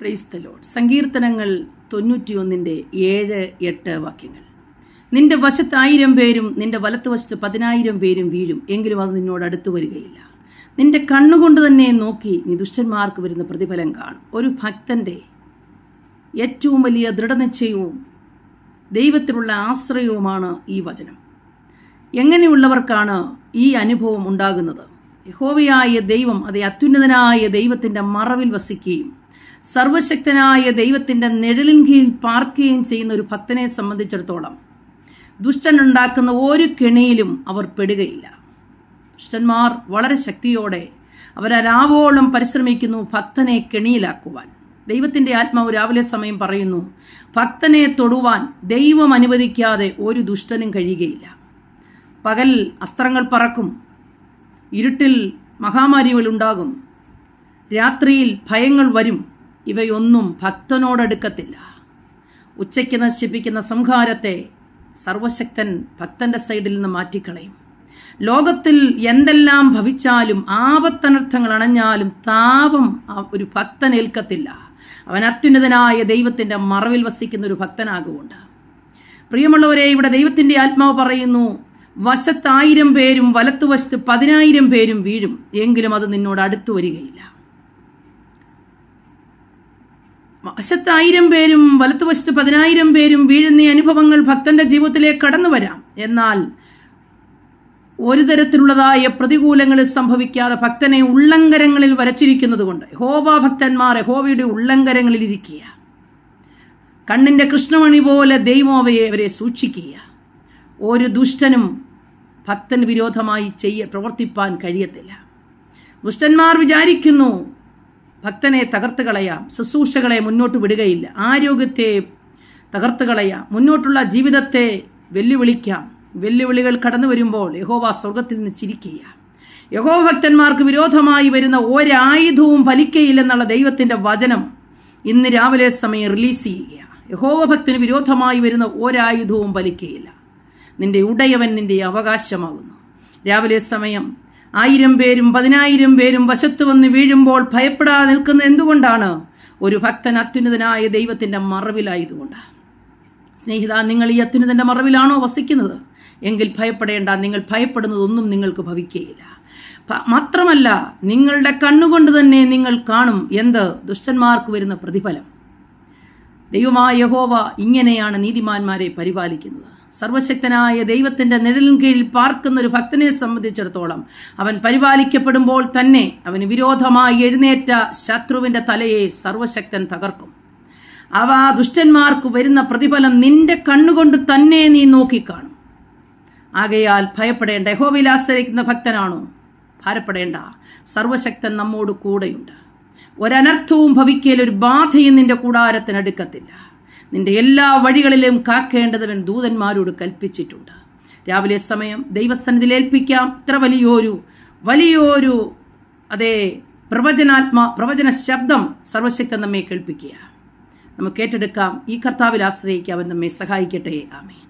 Praise the load സങ്കീർത്തനങ്ങൾ തൊണ്ണൂറ്റിയൊന്നിന്റെ ഏഴ് എട്ട് വാക്യങ്ങൾ. നിന്റെ വശത്ത് ആയിരം പേരും നിന്റെ വലത്തുവശത്ത് പതിനായിരം പേരും വീഴും. എങ്കിലും അത് നിന്നോട് അടുത്തു വരികയില്ല. നിന്റെ കണ്ണുകൊണ്ട് തന്നെ നോക്കി നീ ദുഷ്ടന്മാർക്ക് വരുന്ന പ്രതിഫലം കാണും. ഒരു ഭക്തന്റെ ഏറ്റവും വലിയ ദൃഢനിശ്ചയവും ദൈവത്തിലുള്ള ആശ്രയവുമാണ് ഈ വചനം. എങ്ങനെയുള്ളവർക്കാണ് ഈ അനുഭവം ഉണ്ടാകുന്നത്? യഹോവയായ ദൈവം അതേ അത്യുന്നതനായ ദൈവത്തിന്റെ മറവിൽ വസിക്കുകയും സർവശക്തനായ ദൈവത്തിന്റെ നിഴലിൻ കീഴിൽ പാർക്കുകയും ചെയ്യുന്ന ഒരു ഭക്തനെ സംബന്ധിച്ചിടത്തോളം ദുഷ്ടനുണ്ടാക്കുന്ന ഒരു കെണിയിലും അവർ പെടുകയില്ല. ദുഷ്ടന്മാർ വളരെ ശക്തിയോടെ അവരാവോളം പരിശ്രമിക്കുന്നു ഭക്തനെ കെണിയിലാക്കുവാൻ. ദൈവത്തിന്റെ ആത്മാവ് രാവിലെ സമയം പറയുന്നു ഭക്തനെ തൊടുവാൻ ദൈവം അനുവദിക്കാതെ ഒരു ദുഷ്ടനും കഴിയുകയില്ല. പകൽ അസ്ത്രങ്ങൾ പറക്കും ഇരുട്ടിൽ മഹാമാരികൾ ഉണ്ടാകും രാത്രിയിൽ ഭയങ്ങൾ വരും ഇവയൊന്നും ഭക്തനോടടുക്കത്തില്ല. ഉച്ചയ്ക്ക് നശിപ്പിക്കുന്ന സംഹാരത്തെ സർവശക്തൻ ഭക്തന്റെ സൈഡിൽ നിന്ന് മാറ്റിക്കളയും. ലോകത്തിൽ എന്തെല്ലാം ഭവിച്ചാലും ആപത്തനർത്ഥങ്ങൾ അണഞ്ഞാലും താപം ഒരു ഭക്തനേൽക്കത്തില്ല അവൻ അത്യുന്നതനായ ദൈവത്തിന്റെ മറവിൽ വസിക്കുന്ന ഒരു ഭക്തനാകുകൊണ്ട്. പ്രിയമുള്ളവരെ ഇവിടെ ദൈവത്തിന്റെ ആത്മാവ് പറയുന്നു വശത്തായിരം പേരും വലത്തുവശത്ത് പതിനായിരം പേരും വീഴും. എങ്കിലും അത് നിന്നോട് അടുത്തു വരികയില്ല. വശത്തായിരം പേരും വലത്തുവശത്ത് പതിനായിരം പേരും വീഴുന്ന അനുഭവങ്ങൾ ഭക്തന്റെ ജീവിതത്തിലേക്ക് കടന്നു വരാം. എന്നാൽ ഒരു തരത്തിലുള്ളതായ പ്രതികൂലങ്ങൾ സംഭവിക്കാതെ ഭക്തനെ ഉള്ളങ്കരങ്ങളിൽ വരച്ചിരിക്കുന്നത് കൊണ്ട് ഹോവ ഭക്തന്മാർ ഹോവയുടെ ഉള്ളങ്കരങ്ങളിൽ ഇരിക്കുക. കണ്ണിന്റെ കൃഷ്ണമണി പോലെ ദൈവോവയെ അവരെ സൂക്ഷിക്കുക. ഒരു ദുഷ്ടനും ഭക്തന് വിരോധമായി ചെയ്യ പ്രവർത്തിപ്പാൻ കഴിയത്തില്ല. ദുഷ്ടന്മാർ വിചാരിക്കുന്നു ഭക്തനെ തകർത്ത് കളയാം ശുശ്രൂഷകളെ മുന്നോട്ട് വിടുകയില്ല ആരോഗ്യത്തെ തകർത്ത് കളയാം മുന്നോട്ടുള്ള ജീവിതത്തെ വെല്ലുവിളിക്കാം. വെല്ലുവിളികൾ കടന്നു വരുമ്പോൾ യഹോവ സ്വർഗത്തിൽ നിന്ന് ചിരിക്കുക യഹോവ ഭക്തന്മാർക്ക് വിരോധമായി വരുന്ന ഒരായുധവും ഫലിക്കയില്ലെന്നുള്ള ദൈവത്തിന്റെ വചനം ഇന്ന് രാവിലെ സമയം റിലീസ് ചെയ്യുക യഹോവ ഭക്തന് വിരോധമായി വരുന്ന ഒരായുധവും ഫലിക്കയില്ല. നിന്റെ ഉടയവൻ നിന്റെ അവകാശമാകുന്നു. രാവിലെ സമയം ആയിരം പേരും പതിനായിരം പേരും വശത്ത് വന്ന് വീഴുമ്പോൾ ഭയപ്പെടാതെ നിൽക്കുന്ന എന്തുകൊണ്ടാണ്? ഒരു ഭക്തൻ അത്യുന്നതനായ ദൈവത്തിന്റെ മറവിലായതുകൊണ്ട്. സ്നേഹിത നിങ്ങൾ ഈ അത്യുന്നതന്റെ മറവിലാണോ വസിക്കുന്നത്? എങ്കിൽ ഭയപ്പെടേണ്ട നിങ്ങൾ ഭയപ്പെടുന്നതൊന്നും നിങ്ങൾക്ക് ഭവിക്കുകയില്ല മാത്രമല്ല നിങ്ങളുടെ കണ്ണുകൊണ്ട് തന്നെ നിങ്ങൾ കാണും എന്ത്? ദുഷ്ടന്മാർക്ക് വരുന്ന പ്രതിഫലം. ദൈവമായ യഹോവ ഇങ്ങനെയാണ് നീതിമാന്മാരെ പരിപാലിക്കുന്നത്. സർവശക്തനായ ദൈവത്തിന്റെ നിഴലിൻ കീഴിൽ പാർക്കുന്ന ഒരു ഭക്തനെ സംബന്ധിച്ചിടത്തോളം അവൻ പരിപാലിക്കപ്പെടുമ്പോൾ തന്നെ അവന് വിരോധമായി എഴുന്നേറ്റ ശത്രുവിന്റെ തലയെ സർവശക്തൻ തകർക്കും. അവ ദുഷ്ടന്മാർക്ക് വരുന്ന പ്രതിഫലം നിന്റെ കണ്ണുകൊണ്ട് തന്നെ നീ നോക്കിക്കാണും. ആകയാൽ ഭയപ്പെടേണ്ട യഹോവയിൽ ആശ്രയിക്കുന്ന ഭക്തനാണോ? ഭാരപ്പെടേണ്ട. സർവശക്തൻ നമ്മോട് കൂടെയുണ്ട്. ഒരനർത്ഥവും ഭവിക്കൽ ഒരു ബാധയും നിന്റെ കൂടാരത്തിനടുക്കത്തില്ല നിന്റെ എല്ലാ വഴികളിലും കാക്കേണ്ടതവൻ ദൂതന്മാരോട് കൽപ്പിച്ചിട്ടുണ്ട്. രാവിലെ സമയം ദൈവസന്നിധിയിൽ ഏൽപ്പിക്കാം. ഇത്ര വലിയൊരു വലിയൊരു അതേ പ്രവചനാത്മ പ്രവചന ശബ്ദം സർവശക്തൻ നമ്മെ കേൾപ്പിക്കുക. നമുക്ക് ഏറ്റെടുക്കാം. ഈ കർത്താവിൽ ആശ്രയിക്കാം. അവൻ നമ്മെ സഹായിക്കട്ടെ. ആമേ